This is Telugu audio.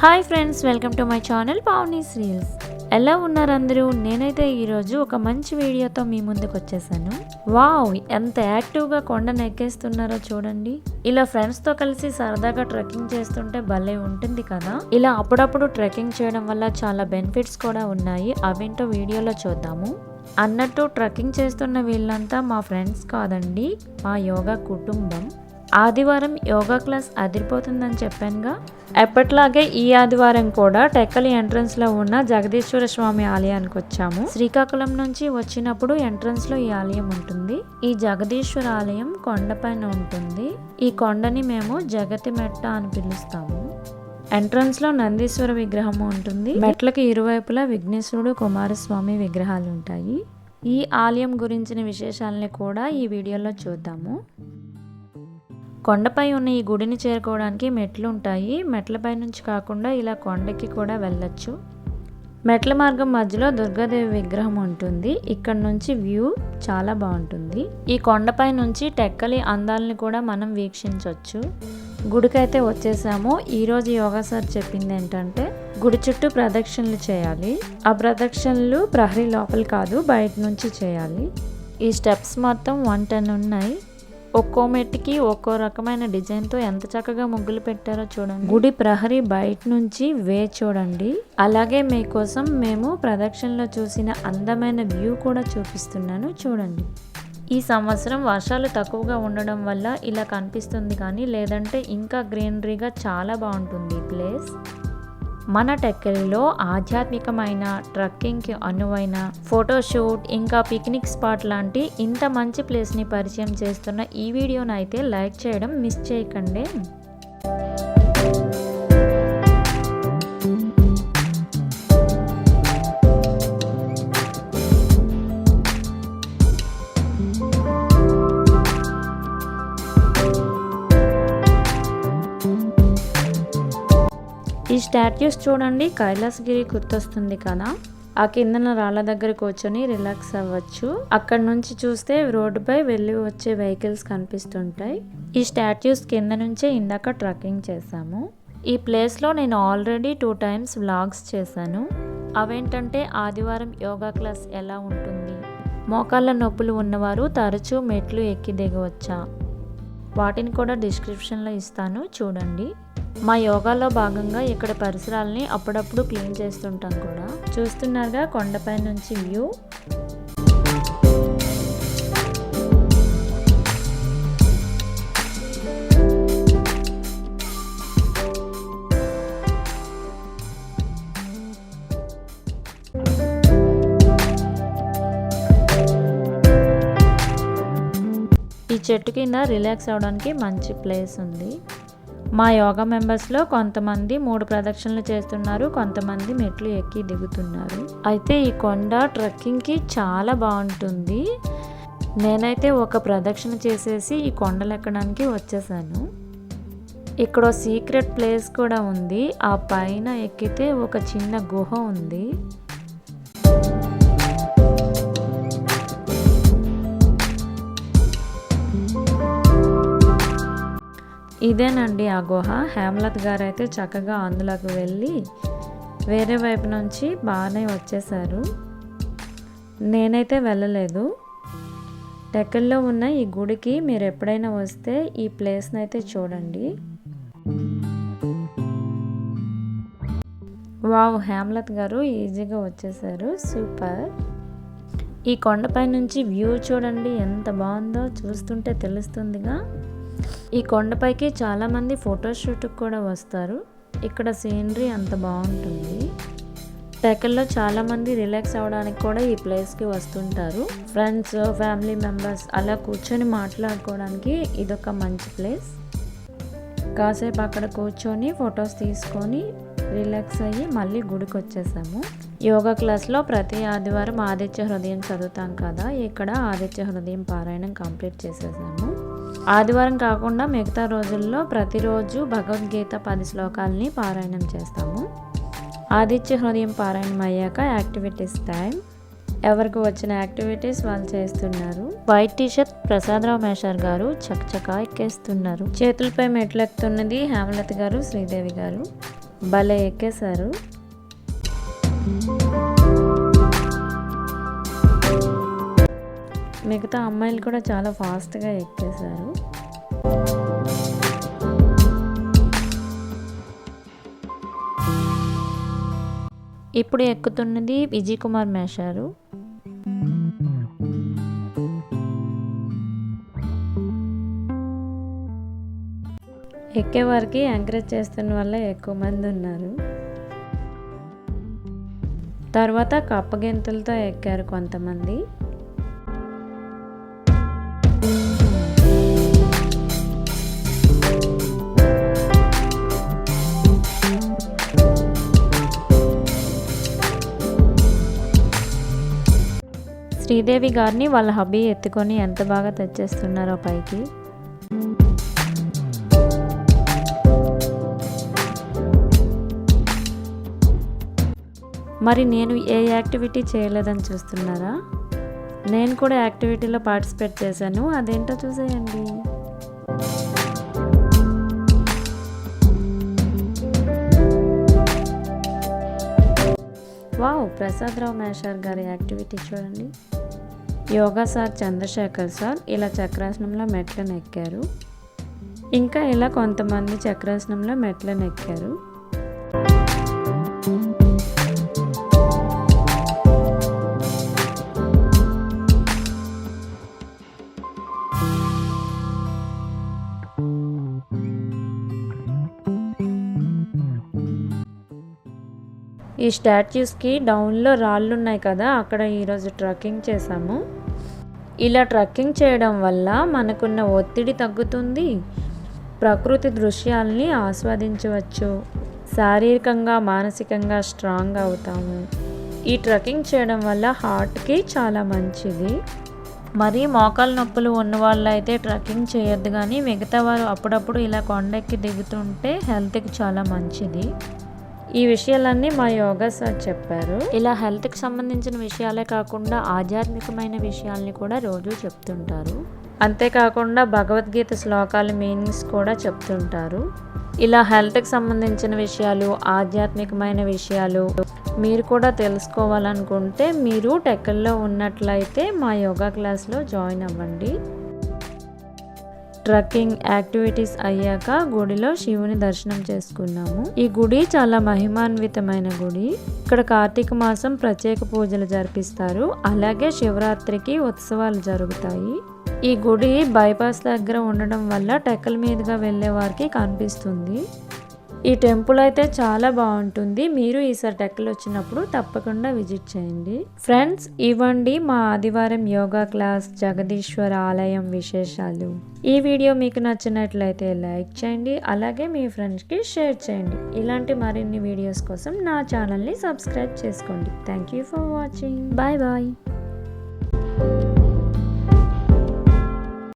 Hi friends welcome to my channel Pavani's reels ఎలా ఉన్నారు అందరూ? నేనైతే ఈరోజు ఒక మంచి వీడియోతో మీ ముందుకు వచ్చేసాను. వావ్ ఎంత యాక్టివ్గా కొండను ఎక్కేస్తున్నారో చూడండి. ఇలా ఫ్రెండ్స్తో కలిసి సరదాగా ట్రెక్కింగ్ చేస్తుంటే భలే ఉంటుంది కదా. ఇలా అప్పుడప్పుడు ట్రెక్కింగ్ చేయడం వల్ల చాలా బెనిఫిట్స్ కూడా ఉన్నాయి. అవేంటో వీడియోలో చూద్దాము. అన్నట్టు ట్రెక్కింగ్ చేస్తున్న వీళ్ళంతా మా ఫ్రెండ్స్ కాదండి మా యోగా కుటుంబం. ఆదివారం యోగా క్లాస్ అదిరిపోతుందని చెప్పానుగా. ఎప్పట్లాగే ఈ ఆదివారం కూడా టెక్కలి ఎంట్రన్స్లో ఉన్న జగదీశ్వర స్వామి ఆలయానికి వచ్చాము. శ్రీకాకుళం నుంచి వచ్చినప్పుడు ఎంట్రన్స్లో ఈ ఆలయం ఉంటుంది. ఈ జగదీశ్వర ఆలయం కొండపైన ఉంటుంది. ఈ కొండని మేము జగతి మెట్ట అని పిలుస్తాము. ఎంట్రన్స్లో నందీశ్వర విగ్రహం ఉంటుంది. మెట్లకి ఇరువైపులా విఘ్నేశ్వరుడు కుమారస్వామి విగ్రహాలు ఉంటాయి. ఈ ఆలయం గురించిన విశేషాలని కూడా ఈ వీడియోలో చూద్దాము. కొండపై ఉన్న ఈ గుడిని చేరుకోవడానికి మెట్లు ఉంటాయి మెట్లపై నుంచి కాకుండా ఇలా కొండకి కూడా వెళ్ళొచ్చు. మెట్ల మార్గం మధ్యలో దుర్గాదేవి విగ్రహం ఉంటుంది. ఇక్కడ నుంచి వ్యూ చాలా బాగుంటుంది. ఈ కొండపై నుంచి టెక్కలి అందాలని కూడా మనం వీక్షించవచ్చు గుడికైతే వచ్చేసాము. ఈరోజు యోగా సార్ చెప్పింది ఏంటంటే గుడి చుట్టూ ప్రదక్షిణలు చేయాలి. ఆ ప్రదక్షిణలు ప్రహరీ లోపల కాదు బయట నుంచి చేయాలి. ఈ స్టెప్స్ మొత్తం వన్ టెన్ ఉన్నాయి. ఒక్కో మెట్టుకి ఒక్కో రకమైన డిజైన్తో ఎంత చక్కగా ముగ్గులు పెట్టారో చూడండి. గుడి ప్రహరీ బయట నుంచి వే చూడండి. అలాగే మీకోసం మేము ప్రదక్షిణలో చూసిన అందమైన వ్యూ కూడా చూపిస్తున్నాను చూడండి. ఈ సంవత్సరం వర్షాలు తక్కువగా ఉండడం వల్ల ఇలా కనిపిస్తుంది కానీ లేదంటే ఇంకా గ్రీనరీగా చాలా బాగుంటుంది ఈ ప్లేస్. మన టెక్కలిలో ఆధ్యాత్మికమైన ట్రక్కింగ్కి అనువైన ఫోటోషూట్ ఇంకా పిక్నిక్ స్పాట్ లాంటి ఇంత మంచి ప్లేస్ని పరిచయం చేస్తున్న ఈ వీడియోని అయితే లైక్ చేయడం మిస్ చేయకండి. ఈ స్టాట్యూస్ చూడండి. కైలాసగిరి గుర్తొస్తుంది కదా. ఆ కిందన రాళ్ళ దగ్గర కూర్చొని రిలాక్స్ అవ్వచ్చు. అక్కడ నుంచి చూస్తే రోడ్డుపై వెళ్ళి వచ్చే వెహికల్స్ కనిపిస్తుంటాయి. ఈ స్టాట్యూస్ కింద నుంచే ఇందాక ట్రక్కింగ్ చేశాము. ఈ ప్లేస్లో నేను ఆల్రెడీ టూ టైమ్స్ వ్లాగ్స్ చేశాను. అవేంటంటే ఆదివారం యోగా క్లాస్ ఎలా ఉంటుంది? మోకాళ్ళ నొప్పులు ఉన్నవారు తరచూ మెట్లు ఎక్కి దిగవచ్చా? వాటిని కూడా డిస్క్రిప్షన్లో ఇస్తాను. చూడండి. మా యోగాలో భాగంగా ఇక్కడ పరిసరాలని అప్పుడప్పుడు క్లీన్ చేస్తుంటాం కూడా. చూస్తున్నారుగా కొండపై నుంచి వ్యూ. ఈ చెట్టు కింద రిలాక్స్ అవడానికి మంచి ప్లేస్ ఉంది. మా యోగా మెంబర్స్లో కొంతమంది మూడు ప్రదక్షిణలు చేస్తున్నారు కొంతమంది మెట్లు ఎక్కి దిగుతున్నారు. అయితే ఈ కొండ ట్రెక్కింగ్కి చాలా బాగుంటుంది. నేనైతే ఒక ప్రదక్షిణ చేసేసి ఈ కొండలు ఎక్కడానికి వచ్చేసాను. ఇక్కడ సీక్రెట్ ప్లేస్ కూడా ఉంది. ఆ పైన ఎక్కితే ఒక చిన్న గుహ ఉంది. ఇదేనండి ఆ గుహ. హేమలత్ గారు అయితే చక్కగా అందులోకి వెళ్ళి వేరే వైపు నుంచి బాగానే వచ్చేసారు నేనైతే వెళ్ళలేదు. టెక్కల్లో ఉన్న ఈ గుడికి మీరు ఎప్పుడైనా వస్తే ఈ ప్లేస్ని అయితే చూడండి. వావ్ హేమలత్ గారు ఈజీగా వచ్చేసారు సూపర్. ఈ కొండపై నుంచి వ్యూ చూడండి ఎంత బాగుందో చూస్తుంటే తెలుస్తుందిగా. ఈ కొండపైకి చాలామంది ఫోటోషూట్కి కూడా వస్తారు. ఇక్కడ సీనరీ అంత బాగుంటుంది. టెకల్లో చాలామంది రిలాక్స్ అవ్వడానికి కూడా ఈ ప్లేస్కి వస్తుంటారు. ఫ్రెండ్స్ ఫ్యామిలీ మెంబర్స్ అలా కూర్చొని మాట్లాడుకోవడానికి ఇదొక మంచి ప్లేస్. కాసేపు అక్కడ కూర్చొని ఫొటోస్ తీసుకొని రిలాక్స్ అయ్యి మళ్ళీ గుడికి వచ్చేసాము యోగా క్లాస్లో ప్రతి ఆదివారం ఆదిత్య హృదయం చదువుతాం కదా ఇక్కడ ఆదిత్య హృదయం పారాయణం కంప్లీట్ చేసేసాము. ఆదివారం కాకుండా మిగతా రోజుల్లో ప్రతిరోజు భగవద్గీత పది శ్లోకాలని పారాయణం చేస్తాము. ఆదిత్య హృదయం పారాయణం అయ్యాక యాక్టివిటీస్ టైం ఎవరికి వచ్చిన యాక్టివిటీస్ వాళ్ళు చేస్తున్నారు. వైట్ టీషర్ట్ ప్రసాదరావు మేషార్ గారు చకచకా ఎక్కేస్తున్నారు. చేతులపై మెట్లు ఎక్కుతున్నది హేమలత గారు శ్రీదేవి గారు. భలే ఎక్కేశారు. మిగతా అమ్మాయిలు కూడా చాలా ఫాస్ట్గా ఎక్కేశారు. ఇప్పుడు ఎక్కుతున్నది విజయ్ కుమార్ మేషారు. ఎక్కే వారికి ఎంకరేజ్ చేస్తున్న వల్ల ఎక్కువ మంది ఉన్నారు. తర్వాత కప్పగింతలతో ఎక్కారు కొంతమంది. శ్రీదేవి గారిని వాళ్ళ హబ్బీ ఎత్తుకొని ఎంత బాగా తెచ్చేస్తున్నారో పైకి. మరి నేను ఏ యాక్టివిటీ చేయలేదని చూస్తున్నారా? నేను కూడా యాక్టివిటీలో పార్టిసిపేట్ చేశాను. అదేంటో చూసేయండి. వావ్ ప్రసాదరావు మేషార్ గారి యాక్టివిటీ చూడండి. యోగా సార్ చంద్రశేఖర్ సార్ ఇలా చక్రాసనంలో మెట్లను ఎక్కారు ఇంకా ఇలా కొంతమంది చక్రాసనంలో మెట్లను ఎక్కారు ఈ స్టాచ్యూస్కి డౌన్లో రాళ్ళు ఉన్నాయి కదా అక్కడ ఈరోజు ట్రెక్కింగ్ చేసాము ఇలా ట్రెక్కింగ్ చేయడం వల్ల మనకున్న ఒత్తిడి తగ్గుతుంది. ప్రకృతి దృశ్యాల్ని ఆస్వాదించవచ్చు. శారీరకంగా మానసికంగా స్ట్రాంగ్ అవుతాము. ఈ ట్రక్కింగ్ చేయడం వల్ల హార్ట్కి చాలా మంచిది. మరి మోకాలు నొప్పులు ఉన్న వాళ్ళు అయితే ట్రెక్కింగ్ చేయొద్దు కానీ మిగతా వారు అప్పుడప్పుడు ఇలా కొండెక్కి దిగుతుంటే హెల్త్కి చాలా మంచిది. ఈ విషయాలన్నీ మా యోగా సార్ చెప్పారు. ఇలా హెల్త్కి సంబంధించిన విషయాలే కాకుండా ఆధ్యాత్మికమైన విషయాల్ని కూడా రోజు చెప్తుంటారు. అంతేకాకుండా భగవద్గీత శ్లోకాల మీనింగ్స్ కూడా చెప్తుంటారు. ఇలా హెల్త్కి సంబంధించిన విషయాలు ఆధ్యాత్మికమైన విషయాలు మీరు కూడా తెలుసుకోవాలనుకుంటే మీరు టెక్కల్లో ఉన్నట్లయితే మా యోగా క్లాస్లో జాయిన్ అవ్వండి. ట్రక్కింగ్ యాక్టివిటీస్ అయ్యాక గుడిలో శివుని దర్శనం చేసుకున్నాము. ఈ గుడి చాలా మహిమాన్వితమైన గుడి. ఇక్కడ కార్తీక మాసం ప్రత్యేక పూజలు జరిపిస్తారు. అలాగే శివరాత్రికి ఉత్సవాలు జరుగుతాయి. ఈ గుడి బైపాస్ దగ్గర ఉండడం వల్ల టెక్కల మీదుగా వెళ్ళే వారికి కనిపిస్తుంది. ఈ టెంపుల్ అయితే చాలా బాగుంటుంది. మీరు ఈసారి టెక్కలు వచ్చినప్పుడు తప్పకుండా విజిట్ చేయండి. ఫ్రెండ్స్ ఇవ్వండి మా ఆదివారం యోగా క్లాస్ జగదీశ్వర ఆలయం విశేషాలు. ఈ వీడియో మీకు నచ్చినట్లయితే లైక్ చేయండి అలాగే మీ ఫ్రెండ్స్కి షేర్ చేయండి. ఇలాంటి మరిన్ని వీడియోస్ కోసం నా ఛానల్ని సబ్స్క్రైబ్ చేసుకోండి. Thank you for watching. Bye bye.